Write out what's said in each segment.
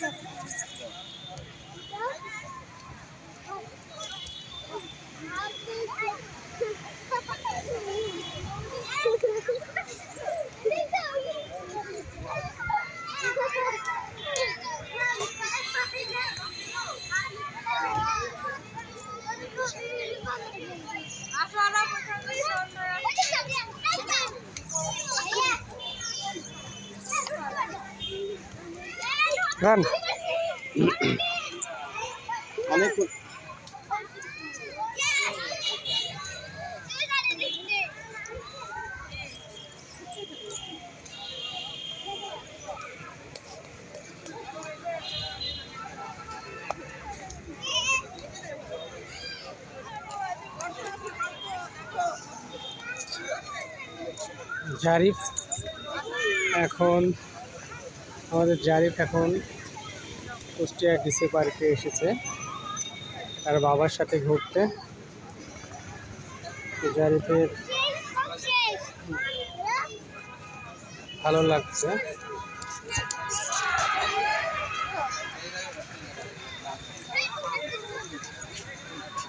Thank you. গান। অনেক জারিফ এখন আমাদের জারিফ এখন কুষ্টিয়া ডিসি পার্কে এসেছে। তার বাবার সাথে ঘুরতে। জারিফের ভালো লাগছে।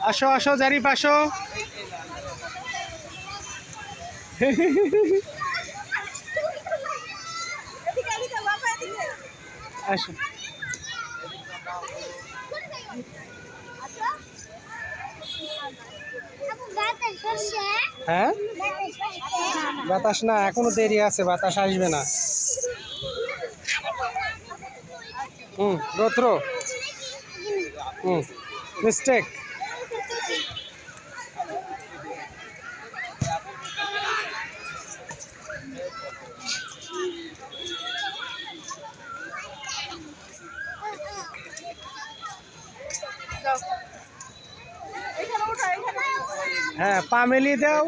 আসো আসো, জারিফ, আসো। আসো হ্যাঁ? বাতাস না এখনও দেরি আছে বাতাস আসবে না। হুম রত্র হুম মিস্টেক হ্যাঁ পা মেলিয়ে দাও।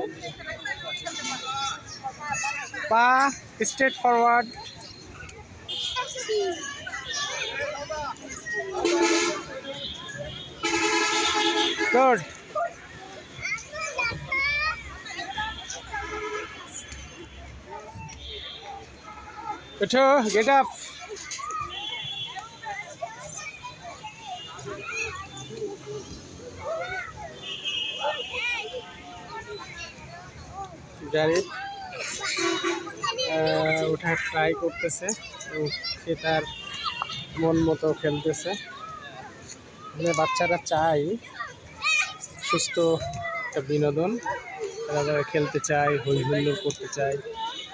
পা স্ট্রেট ফরওয়ার্ড গুড ওঠো গেট আপ জারিফ ওঠার ট্রাই করতেছে এবং সে তার মন মতো খেলতেছে। মানে বাচ্চারা চায় সুস্থ একটা বিনোদন, তারা যারা খেলতে চায় হই হুল্লোড় করতে চায়,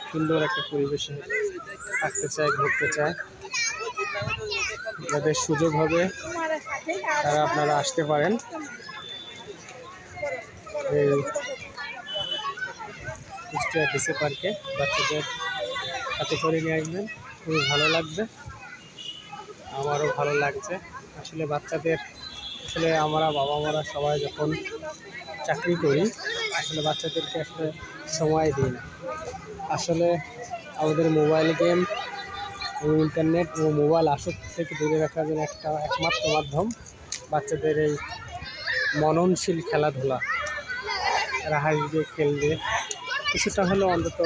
সুন্দর একটা পরিবেশে থাকতে চায়, ঘুরতে চায়, যাদের সুযোগ হবে, তারা আপনারা আসতে পারেন। এই কুষ্টিয়া ডিসি পার্কে বাচ্চাদের হাতে করে নিয়ে আসবেন। খুবই ভালো লাগবে। আমারও ভালো লাগছে। আসলে বাচ্চাদের, আসলে আমরা বাবা মারা সবাই যখন চাকরি করি, আসলে বাচ্চাদেরকে আসলে সময় দিই না। আসলে আমাদের মোবাইল গেম এবং ইন্টারনেট ও মোবাইল আসক্তি থেকে দূরে রাখার জন্য একটা একমাত্র মাধ্যম বাচ্চাদের এই মননশীল খেলাধুলা। এরা হাসবে, খেলবে। কিছুটা হলেও অন্তত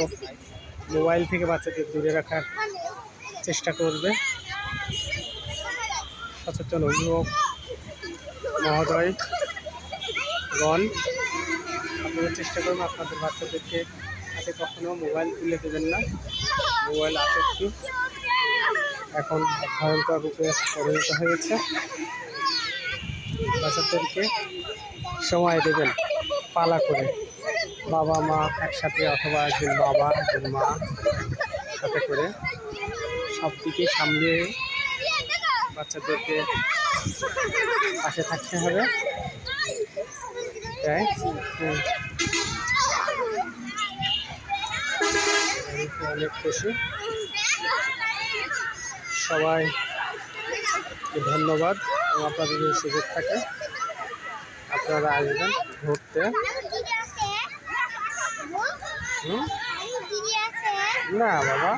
মোবাইল থেকে বাচ্চাদের দূরে রাখার চেষ্টা করবে। সচেতন অভিভাবক মহোদয়, গণ, আপনারা চেষ্টা করবেন আপনাদের বাচ্চাদেরকে হাতে কখনো মোবাইল তুলে দেবেন না। মোবাইল আসক্তি এখন ভয়ঙ্কর রূপে পরিণত হয়েছে বাচ্চাদেরকে সময় দেবেন, পালা করে। বাবা, মা একসাথে অথবা একজন বাবা, একজন মা সাথে করে সব দিকে সামলে বাচ্চাদেরকে পাশে থাকতে হবে। তাই? অনেক খুশি। সবাই ধন্যবাদ। আপনাদের যদি সুযোগ থাকে, আপনারা আসবেন ঘুরতে। না বাবা